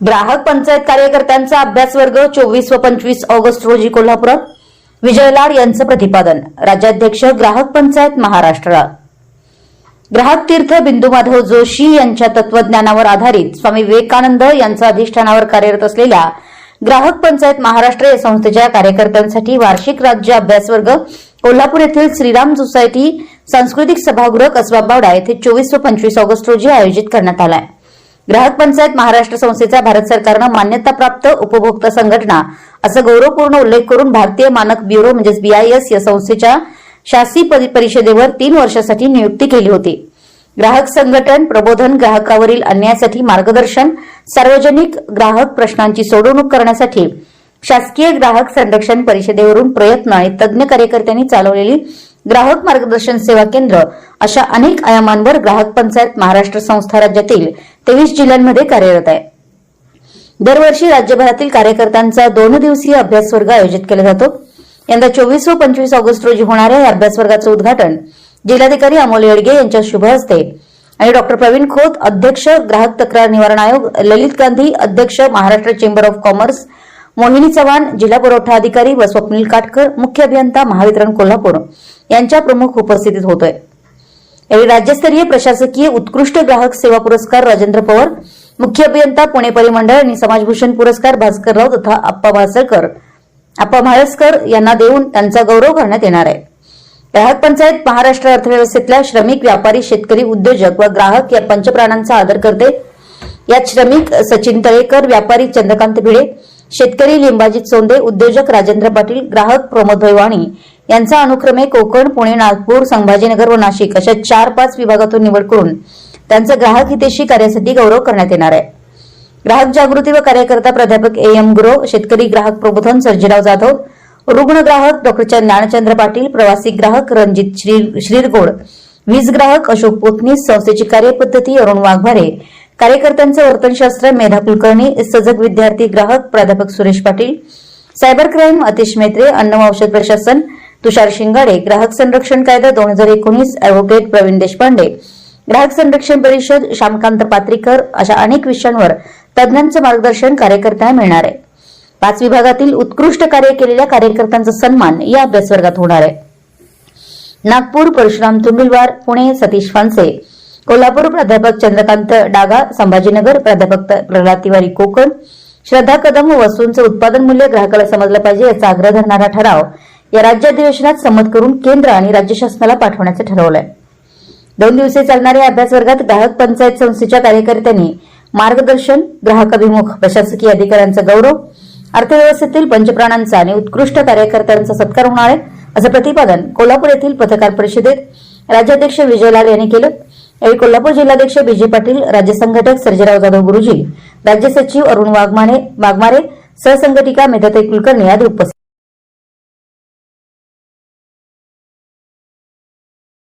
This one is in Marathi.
ग्राहक पंचायत कार्यकर्त्यांचा अभ्यास वर्ग चोवीस व पंचवीस ऑगस्ट रोजी कोल्हापुरात. विजय लाड यांचं प्रतिपादन. राज्याध्यक्ष ग्राहक पंचायत महाराष्ट्र. ग्राहक तीर्थ बिंदू माधव जोशी यांच्या तत्वज्ञानावर आधारित स्वामी विवेकानंद यांच्या अधिष्ठानावर कार्यरत असलेल्या ग्राहक पंचायत महाराष्ट्र या संस्थेच्या कार्यकर्त्यांसाठी वार्षिक राज्य अभ्यास वर्ग कोल्हापूर येथील श्रीराम सोसायटी सांस्कृतिक सभागृह कसबा बावडा येथे चोवीस व पंचवीस ऑगस्ट रोजी आयोजित करण्यात आला आहे ग्राहक पंचायत महाराष्ट्र संस्थेचा भारत सरकारनं मान्यताप्राप्त उपभोक्ता संघटना असं गौरवपूर्ण उल्लेख करून भारतीय मानक ब्युरो म्हणजेच बीआयएस या संस्थेच्या शासी परिषदेवर तीन वर्षासाठी नियुक्ती केली होती. ग्राहक संघटन प्रबोधन ग्राहकावरील अन्यायासाठी मार्गदर्शन सार्वजनिक ग्राहक प्रश्नांची सोडवणूक करण्यासाठी शासकीय ग्राहक संरक्षण परिषदेवरून प्रयत्न आणि तज्ज्ञ कार्यकर्त्यांनी चालवलेली ग्राहक मार्गदर्शन सेवा केंद्र अशा अनेक आयामांवर ग्राहक पंचायत महाराष्ट्र संस्था राज्यातील तेवीस जिल्ह्यांमध्ये कार्यरत आहे. दरवर्षी राज्यभरातील कार्यकर्त्यांचा दोन दिवसीय अभ्यास वर्ग आयोजित केला जातो. यंदा चोवीस व पंचवीस ऑगस्ट रोजी होणाऱ्या या अभ्यास वर्गाचं उद्घाटन जिल्हाधिकारी अमोल येडगे यांच्या शुभ हस्ते आणि डॉक्टर प्रवीण खोत अध्यक्ष ग्राहक तक्रार निवारण आयोग ललित गांधी अध्यक्ष Maharashtra chamber of commerce Mohini Chavan जिल्हा पुरवठा अधिकारी व स्वप्नील काटकर मुख्य अभियंता महावितरण कोल्हापूर यांच्या प्रमुख उपस्थितीत होतोय. यावेळी राज्यस्तरीय प्रशासकीय उत्कृष्ट ग्राहक सेवा पुरस्कार राजेंद्र पवार मुख्य अभियंता पुणे परिमंडळ आणि समाजभूषण पुरस्कार भास्करराव तथा आप्पा भासळकर आप्पा म्हाळसकर यांना देऊन त्यांचा गौरव करण्यात येणार आहे. ग्राहक पंचायत महाराष्ट्र अर्थव्यवस्थेतल्या श्रमिक व्यापारी शेतकरी उद्योजक व ग्राहक या पंचप्राणांचा आदर करते. यात श्रमिक सचिन तळेकर व्यापारी चंद्रकांत भिडे शेतकरी लिंबाजी सोंडे उद्योजक राजेंद्र पाटील ग्राहक प्रमोद भैवाणी यांचा अनुक्रमे कोकण पुणे नागपूर संभाजीनगर व नाशिक अशा चार पाच विभागातून निवड करून त्यांचा ग्राहक हितेशी कार्यासाठी गौरव करण्यात येणार आहे. ग्राहक जागृती व कार्यकर्ता प्राध्यापक ए एम गुरो शेतकरी ग्राहक प्रबोधन सर्जीराव जाधव रुग्ण ग्राहक डॉक्टर ज्ञानचंद्र पाटील प्रवासी ग्राहक रणजित श्री- श्रीरगोड वीज ग्राहक अशोक पोतनीस संस्थेची कार्यपद्धती अरुण वाघभारे कार्यकर्त्यांचं वर्तनशास्त्र मेधा कुलकर्णी सजग विद्यार्थी ग्राहक प्राध्यापक सुरेश पाटील सायबर क्राईम अतिश मेत्रे अन्न औषध प्रशासन तुषार शिंगाडे ग्राहक संरक्षण कायदा दोन हजार एकोणीस अॅडव्होकेट प्रवीण देशपांडे ग्राहक संरक्षण परिषद श्यामकांत पात्रीकर अशा अनेक विषयांवर तज्ज्ञांचं मार्गदर्शन कार्यकर्त्यांना मिळणार आहे. पाच विभागातील उत्कृष्ट कार्य केलेल्या कार्यकर्त्यांचा सन्मान या अभ्यासवर्गात होणार आहे. नागपूर परशुराम तुंबिलवार पुणे सतीश फांसे कोल्हापूर प्राध्यापक चंद्रकांत डागा संभाजीनगर प्राध्यापक प्रल्हाद तिवारी कोकण. श्रद्धा कदम व वस्तूंचं उत्पादन मूल्य ग्राहकाला समजलं पाहिजे याचा आग्रह धरणारा ठराव या राज्य अधिवेशनात संमत करून केंद्र आणि राज्य शासनाला पाठवण्याचं ठरवलंय. दोन दिवसीय चालणाऱ्या या अभ्यास वर्गात ग्राहक पंचायत संस्थेच्या कार्यकर्त्यांनी मार्गदर्शन ग्राहकाभिमुख प्रशासकीय अधिकाऱ्यांचा गौरव अर्थव्यवस्थेतील पंचप्राणांचा आणि उत्कृष्ट कार्यकर्त्यांचा सत्कार होणार आहे असं प्रतिपादन कोल्हापूर येथील पत्रकार परिषदेत राज्याध्यक्ष विजयलाल यांनी केलं. यावेळी कोल्हापूर जिल्हाध्यक्ष बीजे पाटील राज्य संघटक सर्जेराव जाधव गुरुजी राज्य सचिव अरुण वाघमारे वाघमारे सहसंघटिका मेधाताई कुलकर्णी आदी उपस्थित